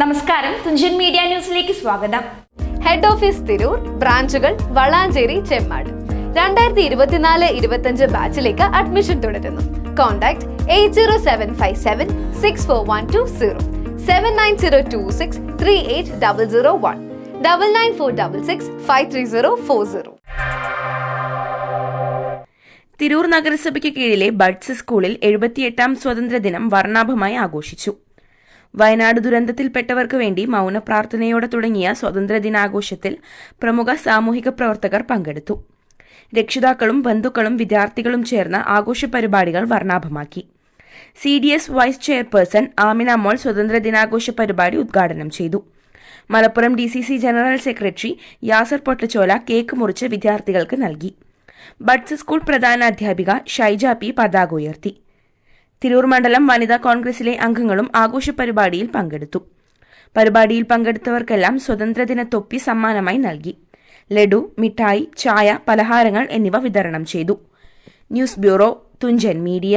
നമസ്കാരം. തുഞ്ചൻ മീഡിയ ന്യൂസിലേക്ക് സ്വാഗതം. ഹെഡ് ഓഫീസ് തിരൂർ ബ്രാഞ്ചുകൾ വളാഞ്ചേരി ചെമ്മാട്. രണ്ടായിരത്തി ഇരുപത്തിനാല് ഇരുപത്തഞ്ച് ബാച്ചിലേക്ക് അഡ്മിഷൻ തുടരുന്നു. Contact eight zero seven five seven six four one two zero. Seven nine zero two six three eight double zero one. Double nine four double six five three zero four zero. Tirur നഗരസഭയ്ക്ക് കീഴിലെ buds സ്കൂളിൽ എഴുപത്തിയെട്ടാം സ്വാതന്ത്ര്യദിനം വർണാഭമായി ആഘോഷിച്ചു. വയനാട് ദുരന്തത്തിൽപ്പെട്ടവർക്ക് വേണ്ടി മൗന പ്രാർത്ഥനയോടെ തുടങ്ങിയ സ്വാതന്ത്ര്യദിനാഘോഷത്തിൽ പ്രമുഖ സാമൂഹിക പ്രവർത്തകർ പങ്കെടുത്തു. രക്ഷിതാക്കളും ബന്ധുക്കളും വിദ്യാർത്ഥികളും ചേർന്ന ആഘോഷ പരിപാടികൾ വർണാഭമാക്കി. C D S vice chairperson Amina Mol സ്വതന്ത്ര ദിനാഘോഷ പരിപാടി ഉദ്ഘാടനം ചെയ്തു. Malappuram D C C general secretary Yasar Pottachola cake മുറിച്ച് വിദ്യാർത്ഥികൾക്ക് നൽകി. ബഡ്സ് സ്കൂൾ പ്രധാന അധ്യാപിക ഷൈജ പി പതാക ഉയർത്തി. തിരൂർ മണ്ഡലം വനിതാ കോൺഗ്രസിലെ അംഗങ്ങളും ആഘോഷ പരിപാടിയിൽ പങ്കെടുത്തു. പരിപാടിയിൽ പങ്കെടുത്തവർക്കെല്ലാം സ്വതന്ത്രദിന തൊപ്പി സമ്മാനമായി നൽകി. ലഡു മിഠായി ചായ പലഹാരങ്ങൾ എന്നിവ വിതരണം ചെയ്തു. News bureau Thunchan media.